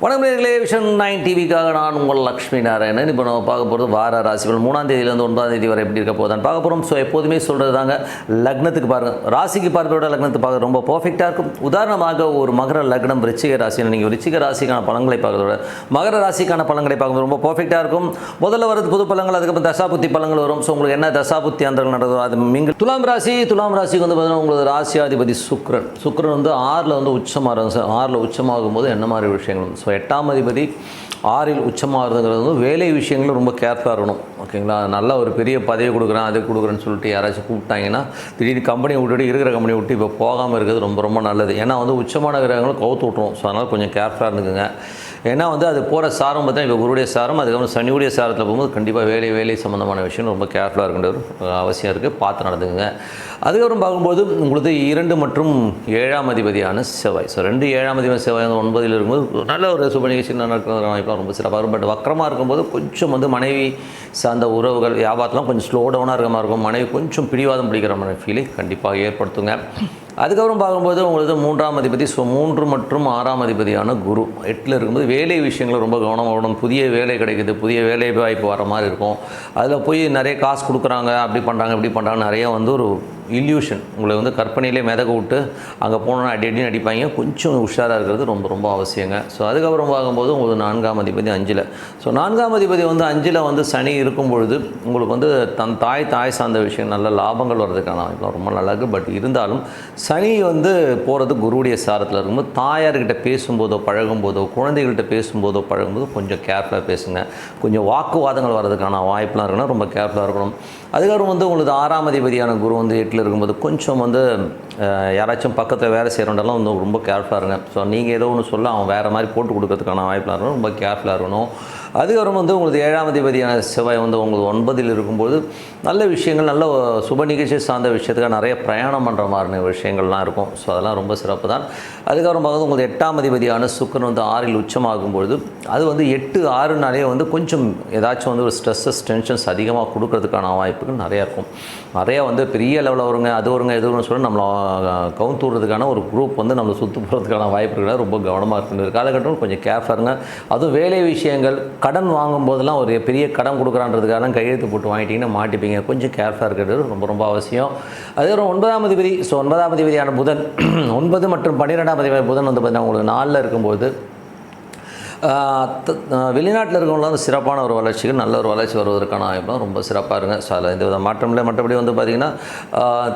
வணக்கம் நேர்களே vision nine டிவிக்காக நான் உங்கள் லக்ஷ்மி நாராயணன். இப்போ நம்ம பார்க்க போகிறது வார ராசிகள். மூணாம் தேதியிலேருந்து ஒன்பதாம் தேதி வரை எப்படி இருக்க போதான் பார்க்க போகிறோம் ஸோ எப்போதுமே சொல்கிறது தாங்க லக்னத்துக்கு பாருங்கள் ராசிக்கு பார்க்கிறோட லக்னத்துக்கு பார்க்க ரொம்ப பர்ஃபெக்டாக இருக்கும். உதாரணமாக ஒரு மகர லக்னம் ரிச்சிக ராசியில் நீங்கள் ரிச்சிக ராசிக்கான பழங்களை பார்க்கறதோட மகர ராசிக்கான பழங்களை பார்க்கும்போது ரொம்ப பர்ஃபெக்டாக இருக்கும். முதல்ல வரது புது பழங்கள் அதுக்கப்புறம் தசாபுத்தி பழங்கள் வரும். ஸோ உங்களுக்கு என்ன தசாபுத்தி அந்தர்கள் நடந்ததோ அது நீங்கள் துலாம் ராசி துலாம் ராசிக்கு வந்து பார்த்தீங்கன்னா உங்களுக்கு ராசியாதிபதி சுக்ரன். சுக்ரன் வந்து ஆறில் வந்து உச்சமாக இருக்கும் சார் ஆறில் உச்சமாகும் போது என்ன மாதிரி விஷயங்கள் ஸோ எட்டாம் அதிபதி ஆறில் உச்சமாகிறதுங்கிறது வந்து வேலை விஷயங்களும் ரொம்ப கேர்ஃபுல்லாக இருக்கணும். ஓகேங்களா? நல்ல ஒரு பெரிய பதவி கொடுக்குறேன் அதை கொடுக்குறேன்னு சொல்லிட்டு யாராச்சும் கூப்பிட்டாங்கன்னா திடீர்னு கம்பெனி விட்டுட்டு இருக்கிற கம்பெனி விட்டு இப்போ போகாமல் இருக்கிறது ரொம்ப ரொம்ப நல்லது. ஏன்னா வந்து உச்சமான கிரகங்களும் கவுத்து விட்ருவோம் ஸோ அதனால் கொஞ்சம் கேர்ஃபுல்லாக இருந்துக்குங்க. ஏன்னா வந்து அது போகிற சாரம் பார்த்தா இப்போ குருடைய சாரம் அதுக்கப்புறம் சனியுடைய சாரத்தில் போகும்போது கண்டிப்பாக வேலை வேலை சம்மந்தமான விஷயம் ரொம்ப கேர்ஃபுல்லாக இருக்கின்ற ஒரு அவசியம் இருக்குது பார்த்து நடந்துக்குங்க. அதுக்கப்புறம் பார்க்கும்போது உங்களுக்கு இரண்டு மற்றும் ஏழாம் அதிபதியான செவ்வாய். ஸோ ரெண்டு ஏழாம் அதிபதி செவ்வாய் வந்து ஒன்பதில் இருக்கும்போது நல்ல ஒரு சுப நிகழ்ச்சி நடக்கிற வாய்ப்பாக ரொம்ப சிறப்பாக இருக்கும். பட் வக்கரமாக இருக்கும்போது கொஞ்சம் வந்து மனைவி சார்ந்த உறவுகள் வியாபாரத்தெலாம் கொஞ்சம் ஸ்லோ டவுனாக இருக்கிற மாதிரி இருக்கும். மனைவி கொஞ்சம் பிடிவாதம் பிடிக்கிற மாதிரி ஃபீலை கண்டிப்பாக ஏற்படுத்துங்க. அதுக்கப்புறம் பார்க்கும்போது உங்களுக்கு மூன்றாம் அதிபதி ஸோ மூன்று மற்றும் ஆறாம் அதிபதியான குரு. எட்டில் இருக்கும்போது வேலை விஷயங்களை ரொம்ப கவனமாக புதிய வேலை கிடைக்குது. புதிய வேலை வாய்ப்பு வர மாதிரி இருக்கும். அதில் போய் நிறைய காசு கொடுக்குறாங்க. அப்படி பண்ணுறாங்க இப்படி பண்ணுறாங்க நிறைய வந்து ஒரு இல்யூஷன் உங்களை வந்து கற்பனையிலே மிதக்க விட்டு அங்கே போனோன்னா அடி அடி அடிப்பாங்க. கொஞ்சம் உஷாராக இருக்கிறது ரொம்ப ரொம்ப அவசியங்க. ஸோ அதுக்கப்புறம் பார்க்கும்போது உங்களுக்கு நான்காம் அதிபதி அஞ்சில். ஸோ நான்காம் அதிபதி வந்து அஞ்சில் வந்து சனி இருக்கும் பொழுது உங்களுக்கு வந்து தன் தாய் தாய் சார்ந்த விஷயம் நல்ல லாபங்கள் வர்றதுக்கான வாய்ப்பு ரொம்ப நல்லா இருக்குது பட் இருந்தாலும் சனி வந்து போகிறது குருவுடைய சாரத்தில் இருக்கும்போது தாயார்கிட்ட பேசும்போதோ பழகும்போதோ குழந்தைகள்கிட்ட பேசும்போதோ பழகும்போதோ கொஞ்சம் கேர்ஃபுல்லாக பேசுங்க. கொஞ்சம் வாக்குவாதங்கள் வர்றதுக்கான வாய்ப்புலாம் இருக்குன்னா ரொம்ப கேர்ஃபுல்லாக இருக்கணும். அதுக்கப்புறம் வந்து உங்களுக்கு ஆறாம் அதிபதியான குரு வந்து எட்டில் இருக்கும்போது கொஞ்சம் வந்து யாராச்சும் பக்கத்தில் வேலை செய்கிறவண்டெல்லாம் வந்து ரொம்ப கேர்ஃபுல்லாக இருங்க. ஸோ நீங்கள் ஏதோ ஒன்று சொல்ல அவன் வேறு மாதிரி போட்டு கொடுக்கறதுக்கான வாய்ப்பெலாம் இருக்கணும். ரொம்ப கேர்ஃபுல்லாக இருக்கணும். அதுக்கப்புறம் வந்து உங்களுக்கு ஏழாம் அதிபதியான செவ்வாய் வந்து உங்களுக்கு ஒன்பதில் இருக்கும்போது நல்ல விஷயங்கள் நல்ல சுப நிகழ்ச்சி சார்ந்த விஷயத்துக்காக நிறைய பிரயாணம் பண்ணுற மாதிரி விஷயங்கள்லாம் இருக்கும். ஸோ அதெல்லாம் ரொம்ப சிறப்பு தான். அதுக்கப்புறம் பார்க்கும்போது உங்களுக்கு எட்டாம் அதிபதியான சுக்கரன் வந்து ஆறில் உச்சமாகும் பொழுது அது வந்து எட்டு ஆறுனாலே வந்து கொஞ்சம் ஏதாச்சும் வந்து ஒரு ஸ்ட்ரெஸ்ஸஸ் டென்ஷன்ஸ் அதிகமாக கொடுக்கறதுக்கான வாய்ப்புகள் நிறையா இருக்கும். நிறையா வந்து பெரிய லெவலில் வருங்க அது வருங்க எது வருங்க சொல்லி நம்மளை கவுந்து விடுறதுக்கான ஒரு குரூப் வந்து நம்மளை சுற்று போகிறதுக்கான வாய்ப்பு இருக்கிறது ரொம்ப கவனமாக இருக்குது காலகட்டம் கொஞ்சம் கேர்ஃபுல்லாக இருங்க. அதுவும் வேலை விஷயங்கள் கடன் வாங்கும்போதெல்லாம் ஒரு பெரிய கடன் கொடுக்குறான்றதுக்காக கையெழுத்து போட்டு வாங்கிட்டீங்கன்னா மாட்டிப்பீங்க. கொஞ்சம் கேர்ஃபுல்லாக இருக்கிறது ரொம்ப ரொம்ப அவசியம். அதுக்கப்புறம் ஒன்பதாம் அதிபதி ஸோ ஒன்பதாம் அதிபதியான புதன் ஒன்பது மற்றும் பன்னிரெண்டாம் அதிபதி புதன் வந்து பார்த்தீங்கன்னா உங்களுக்கு நாளில் இருக்கும்போது வெளிநாட்டில் இருக்கவங்களாம் வந்து சிறப்பான ஒரு வளர்ச்சிக்கு நல்ல ஒரு வளர்ச்சி வருவதற்கான வாய்ப்புலாம் ரொம்ப சிறப்பாக இருங்க ஸோ அதில் எந்த வித மாற்றம் மற்றபடி வந்து பார்த்திங்கன்னா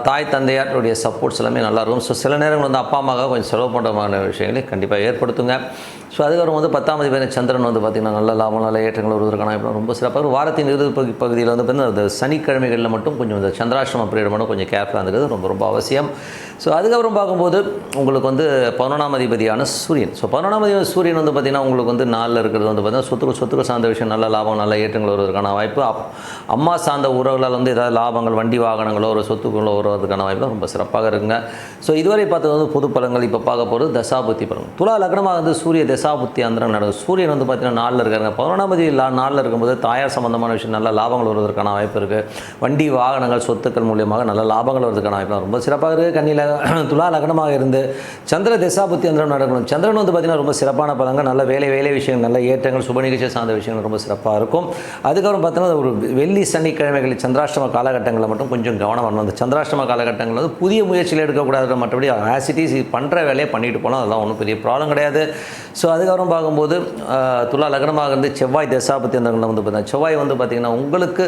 தாய் தந்தையாருடைய சப்போர்ட்ஸ் எல்லாமே நல்லாயிருக்கும் ஸோ சில நேரங்கள் வந்து அப்பா அம்மாக்காக கொஞ்சம் செலவு பண்ணுற மாதிரி விஷயங்களை கண்டிப்பாக ஏற்படுத்துங்க. ஸோ அதுக்கப்புறம் வந்து பத்தாம் தேதி சந்திரன் வந்து பார்த்திங்கன்னா நல்ல லாபம் நல்ல ஏற்றங்கள் வருவதற்கான வாய்ப்புலாம் ரொம்ப சிறப்பாக வாரத்தின் இறுதி பகு பகுதியில் வந்து பார்த்திங்கன்னா அந்த சனிக்கிழமைகளில் மட்டும் கொஞ்சம் இந்த சந்திராஷ்டம பீரியட் மட்டும் கொஞ்சம் கேர்ஃபுல்லாக இருந்தது ரொம்ப ரொம்ப அவசியம். ஸோ அதுக்கப்புறம் பார்க்கும்போது உங்களுக்கு வந்து பதினொன்றாம் அதிபதியான சூரியன். ஸோ பதினொன்றாம் அதிபதி சூரியன் வந்து பார்த்திங்கன்னா உங்களுக்கு வந்து நாளில் இருக்கிறது வந்து பார்த்திங்கன்னா சொத்துக்கு சொத்துக்கு சார்ந்த விஷயம் நல்ல லாபம் நல்ல ஏற்றங்கள் வருவதற்கான வாய்ப்பு. அப் அம்மா சார்ந்த உறவுகளால் வந்து ஏதாவது லாபங்கள் வண்டி வாகனங்களோ ஒரு சொத்துக்களோ வருவதற்கான வாய்ப்பு ரொம்ப சிறப்பாக இருக்குங்க. ஸோ இதுவரை பார்த்தது வந்து பொது பலன்கள் இப்போ பார்க்க போகிறது தசாபுத்தி பலன் துலா லக்னமாக வந்து சூரிய தச அந்தரம் நடக்கும். சூரியன் வந்து பார்த்திங்கன்னா நாளில் இருக்காங்க பதினொன்றாம் தேதி லா நாளில் இருக்கும்போது தாயார் சம்மந்தமான விஷயம் நல்ல லாபங்கள் வருவதற்கான வாய்ப்பு இருக்குது வண்டி வாகனங்கள் சொத்துக்கள் மூலியமாக நல்ல லாபங்கள் வருவதற்கான வாய்ப்பு ரொம்ப சிறப்பாக இருக்குது கண்ணியில் துலா லக்னமாக இருந்து சந்திர தசாபுத்தி அந்தரம் நடக்கணும். சந்திரன் வந்து பார்த்திங்கன்னா ரொம்ப சிறப்பான பதங்கள் நல்ல வேலை வேலை விஷயங்கள் நல்ல ஏற்றங்கள் சுப நிகழ்ச்சி சார்ந்த விஷயங்கள் ரொம்ப சிறப்பாக இருக்கும். அதுக்கப்புறம் பார்த்தீங்கன்னா ஒரு வெள்ளி சனிக்கிழமைகளில் சந்திராஷ்டம காலகட்டங்களில் மட்டும் கொஞ்சம் கவனம் வரணும். அந்த சந்திராஷ்டம காலகட்டங்களில் வந்து புதிய முயற்சிகள் எடுக்கக்கூடாது மற்றபடி ஆசிட்டிஸ் பண்ணுற வேலையை பண்ணிட்டு போனால் அதெல்லாம் ஒன்றும் பெரிய ப்ராப்ளம் கிடையாது. ஸோ அதுக்கப்புறம் பார்க்கும்போது துலா லக்னமாக இருந்து செவ்வாய் தசாபத்தி அந்த வந்து பார்த்தீங்கன்னா செவ்வாய் வந்து பார்த்திங்கன்னா உங்களுக்கு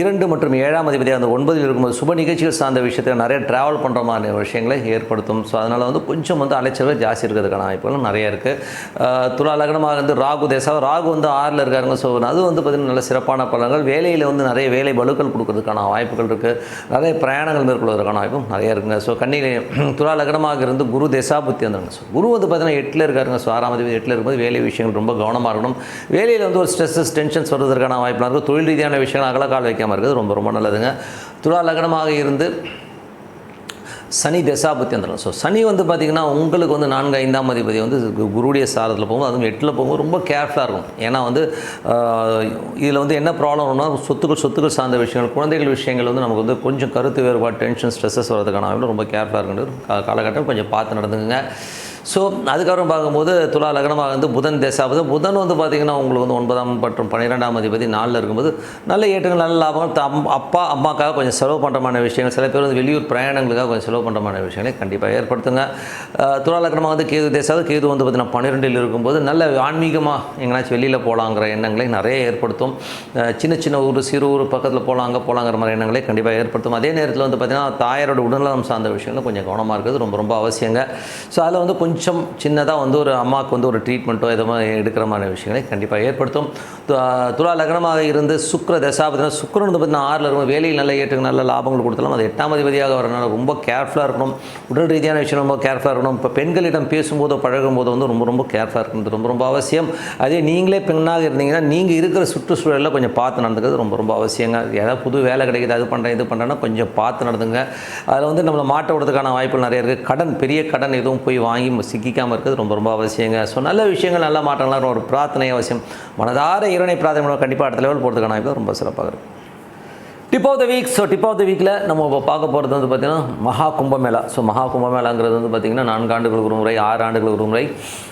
இரண்டு மற்றும் ஏழாம் அதிபதியாக அந்த ஒன்பதில் இருக்கும்போது சுப நிகழ்ச்சிகள் சார்ந்த விஷயத்தில் நிறைய ட்ராவல் பண்ணுற மாதிரி விஷயங்களை ஏற்படுத்தும். ஸோ அதனால் வந்து கொஞ்சம் வந்து அலைச்சல்கள் ஜாஸ்தி இருக்கிறதுக்கான வாய்ப்புகளும் நிறைய இருக்குது துலா லக்னமாக இருந்து ராகு தேசா ராகு வந்து ஆறில் இருக்காருங்க. ஸோ அது வந்து பார்த்திங்கன்னா நல்ல சிறப்பான பலன்கள். வேலையில் வந்து நிறைய வேலை பலுக்கள் கொடுக்கறதுக்கான வாய்ப்புகள் இருக்குது நிறைய பிரயாணங்கள் மேற்கொள்வதற்கான வாய்ப்பும் நிறைய இருக்குங்க. ஸோ கண்ணியில் துலா லக்னமாக இருந்து குரு தேசாபுத்தி வந்தாங்க ஸோ குரு வந்து பார்த்திங்கன்னா எட்டில் இருக்காருங்க ஸோ சுவாராமதிபதி தேதி எட்டில் இருக்கும்போது வேலை விஷயங்கள் ரொம்ப கவனமாக இருக்கணும். வேலையில் வந்து ஒரு ஸ்ட்ரெஸ்ஸஸ் டென்ஷன்ஸ் வருவதற்கான வாய்ப்பாக இருக்கும் தொழில் ரீதியான விஷயங்கள் அகலக்கால் வைக்காமல் இருக்குது ரொம்ப ரொம்ப நல்லதுங்க. துலா லக்னமாக இருந்து சனி தசாபத்தி வந்துடும். ஸோ சனி வந்து பார்த்திங்கன்னா உங்களுக்கு வந்து நான்கு ஐந்தாம் அதிபதி வந்து குருடைய சாரத்தில் போகும்போது அதுவும் எட்டில் போகும்போது ரொம்ப கேர்ஃபுல்லாக இருக்கும் ஏன்னா வந்து இதில் வந்து என்ன ப்ராப்ளம் வரும்னா சொத்துக்கள் சொத்துக்கள் சார்ந்த விஷயங்கள் குழந்தைகள் விஷயங்கள் வந்து நமக்கு வந்து கொஞ்சம் கருத்து வேறுபாடு டென்ஷன் ஸ்ட்ரெஸ்ஸஸ் வரதுக்கான ரொம்ப கேர்ஃபுல்லாக இருக்குன்னு காலகட்டம் கொஞ்சம் பார்த்து நடந்துங்க ஸோ அதுக்கப்புறம் பார்க்கும்போது துலா லக்னமாக வந்து புதன் தேசாவது புதன் வந்து பார்த்திங்கன்னா உங்களுக்கு வந்து ஒன்பதாம் மற்றும் பன்னிரெண்டாம் அதிபதி நாளில் இருக்கும்போது நல்ல ஏற்றங்கள் நல்ல லாபம். அம்- அப்பா அம்மாக்காக கொஞ்சம் செலவு பண்ணுறமான விஷயங்கள். சில பேர் வந்து வெளியூர் பிரயாணங்களுக்காக கொஞ்சம் செலவு பண்ணுறமான விஷயங்களை கண்டிப்பாக ஏற்படுத்துங்க. துலா லக்னமாக வந்து கேது தேசாவது கேது வந்து பார்த்திங்கன்னா பன்னிரெண்டில் இருக்கும்போது நல்ல ஆன்மீகமாக எங்கேனாச்சும் வெளியில் போகலாங்கிற எண்ணங்களை நிறைய ஏற்படுத்தும். சின்ன சின்ன ஊர் சிறு ஊர் பக்கத்தில் போகலாம் அங்கே போகலாங்கிற மாதிரி எண்ணங்களை கண்டிப்பாக ஏற்படுத்தும். அதே நேரத்தில் வந்து பார்த்திங்கன்னா தாயாரோட உடல்நலம் சார்ந்த விஷயங்கள் கொஞ்சம் கவனமாக இருக்கிறது ரொம்ப ரொம்ப அவசியங்க. ஸோ அதில் வந்து கொஞ்சம் கொஞ்சம் சின்னதாக வந்து ஒரு அம்மாவுக்கு வந்து ஒரு ட்ரீட்மெண்ட்டோ எதோ எடுக்கிற மாதிரி விஷயங்களை கண்டிப்பாக ஏற்படுத்தும். துலா லக்னமாக இருந்து சுக்கிர தசாபதினா சுக்கரன் வந்து பார்த்தீங்கன்னா ஆறில் இருக்கும். வேலையில் நல்ல ஏற்றுக்கு நல்ல லாபங்கள் கொடுத்தாலும். அது எட்டாம் அதிபதியாக வரனால ரொம்ப கேர்ஃபுல்லாக இருக்கணும். உடல் ரீதியான விஷயம் ரொம்ப கேர்ஃபுல்லாக இருக்கணும். இப்போ பெண்களிடம் பேசும்போதோ பழகும்போதோ வந்து ரொம்ப ரொம்ப கேர்ஃபுல்லாக இருக்கணும். ரொம்ப ரொம்ப அவசியம். அதே நீங்களே பெண்ணாக இருந்தீங்கன்னா நீங்கள் இருக்கிற சுற்றுச்சூழலில் கொஞ்சம் பார்த்து நடந்துக்கிறது ரொம்ப ரொம்ப அவசியங்க. ஏதாவது புது வேலை கிடைக்கிது அது பண்ணுறேன் இது பண்ணுறேன்னா கொஞ்சம் பார்த்து நடந்துங்க. அதில் வந்து நம்மளை மாட்ட விடுறதுக்கான வாய்ப்புகள் நிறைய இருக்குது கடன் பெரிய கடன் எதுவும் போய் வாங்கி சிக்கிக்காமல் இருக்கிறது ரொம்ப ரொம்ப அவசியங்க. ஸோ நல்ல விஷயங்கள் நல்ல மாற்றங்கள்லாம் ஒரு பிரார்த்தனை அவசியம். மனதார இறைவனை பிரார்த்தனை பண்ணுவோம். கண்டிப்பாக அடுத்த லெவல் போகிறதுக்கான வாய்ப்பு ரொம்ப சிறப்பாக இருக்குது tip of the week so tip of the வீக்கில் நம்ம இப்போ பார்க்க போகிறது வந்து பார்த்திங்கன்னா மகா கும்பமேளா. ஸோ மகா கும்பமேளாங்கிறது வந்து பார்த்திங்கன்னா நான்கு ஆண்டுகளுக்கு ஒரு முறை ஆறு ஆண்டுகளுக்கு ஒரு முறை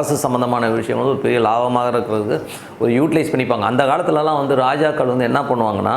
அரசு சம்மந்தமான விஷயம் வந்து ஒரு பெரிய லாபமாக இருக்கிறதுக்கு ஒரு யூட்டிலைஸ் பண்ணிப்பாங்க. அந்த காலத்துலலாம் வந்து ராஜாக்கள் வந்து என்ன பண்ணுவாங்கன்னா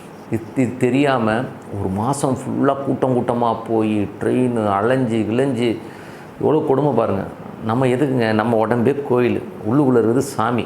இது தெரியாமல் ஒரு மாதம் ஃபுல்லாக கூட்டம் கூட்டமாக போய் ட்ரெயின் அலைஞ்சு கிளைஞ்சு எவ்வளோ கொடுமை பாருங்கள் நம்ம எதுக்குங்க? நம்ம உடம்பே கோயில். உள்ளுக்குள்ளே இருக்குது சாமி.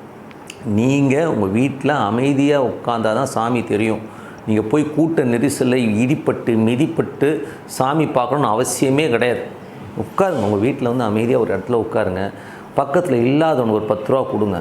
நீங்கள் உங்கள் வீட்டில் அமைதியாக உட்காந்தா தான் சாமி தெரியும். நீங்கள் போய் கூட்ட நெரிசலில் இடிப்பட்டு மிதிப்பட்டு சாமி பார்க்கணுன்னு அவசியமே கிடையாது. உட்காருங்க. உங்கள் வீட்டில் வந்து அமைதியாக ஒரு இடத்துல உட்காருங்க. பக்கத்தில் இல்லாதவனுக்கு ஒரு பத்து ரூபா கொடுங்க.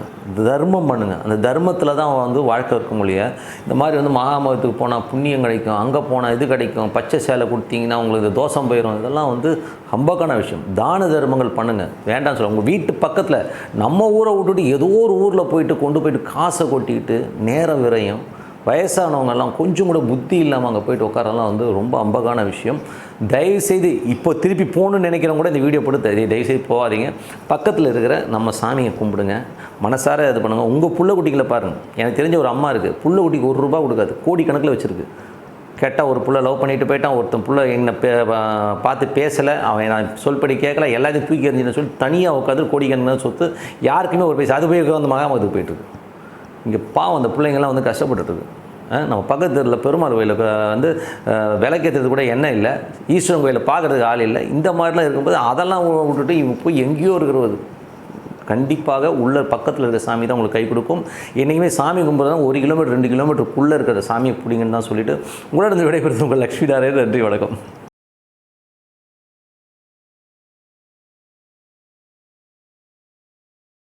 தர்மம் பண்ணுங்க. அந்த தர்மத்தில் தான் வந்து வாழ்க்கை இருக்க முடிய. இந்த மாதிரி வந்து மகாமகத்துக்கு போனால் புண்ணியம் கிடைக்கும். அங்கே போனால் இது கிடைக்கும். பச்சை சேலை கொடுத்தீங்கன்னா உங்களுக்கு தோஷம் போயிடும் இதெல்லாம் வந்து ஹம்பக்கான விஷயம். தான தர்மங்கள் பண்ணுங்கள் வேண்டாம் சொல்ல. உங்கள் வீட்டு பக்கத்தில் நம்ம ஊரை விட்டுட்டு ஏதோ ஒரு ஊரில் போயிட்டு கொண்டு போயிட்டு காசை கொட்டிக்கிட்டு நேரம் விரையும் வயசானவங்கெல்லாம் கொஞ்சம் கூட புத்தி இல்லாமல் அங்கே போயிட்டு உட்காரலாம் வந்து ரொம்ப அம்பகான விஷயம். தயவுசெய்து இப்போ திருப்பி போகணுன்னு நினைக்கிறவங்க கூட இந்த வீடியோ போட்டு தயவு தயவுசெய்து போகாதீங்க. பக்கத்தில் இருக்கிற நம்ம சாமியை கும்பிடுங்க. மனசார இது பண்ணுங்கள் உங்கள் புள்ள குட்டிகளை பாருங்கள் எனக்கு தெரிஞ்ச ஒரு அம்மா இருக்குது புள்ள குட்டிக்கு ஒரு ரூபா கொடுக்காது. கோடி கணக்கில் வச்சுருக்கு. கேட்டால் ஒரு புள்ள லவ் பண்ணிட்டு போயிட்டான். ஒருத்தன் புள்ள என்னை பே பா- பார்த்து பேசலை. அவன் நான் சொல்படி கேட்கல. எல்லாத்தையும் தூக்கி எறிஞ்சுன்னு சொல்லி தனியாக உட்காந்து கோடிக்கணக்கில் சொத்து யாருக்குமே ஒரு பைசா. அது போய் வந்து மகாமத்துக்கு போயிட்டுருக்கு இங்கே பாவம் அந்த பிள்ளைங்கள்லாம் வந்து கஷ்டப்பட்டுருக்கு நம்ம பக்கத்து தெருவில் பெருமாள் கோயிலில் வந்து அஹ், விளக்கேற்றுறது கூட எண்ணெய் இல்லை. ஈஸ்வரன் கோயிலை பார்க்குறதுக்கு ஆள் இல்லை. இந்த மாதிரிலாம் இருக்கும்போது அதெல்லாம் விட்டுட்டு இவங்க போய் எங்கேயோ இருக்கிறது. கண்டிப்பாக உள்ள பக்கத்தில் இருக்கிற சாமி தான் உங்களுக்கு கை கொடுக்கும். என்றைக்குமே சாமி கும்பிட்றது தான் ஒரு கிலோமீட்டர் ரெண்டு கிலோமீட்டருக்குள்ளே இருக்கிற சாமியை பிடிங்கன்னு தான் சொல்லிவிட்டு உங்களோட விடைபெறுது உங்கள் லக்ஷ்மி தாரே நன்றி வணக்கம்.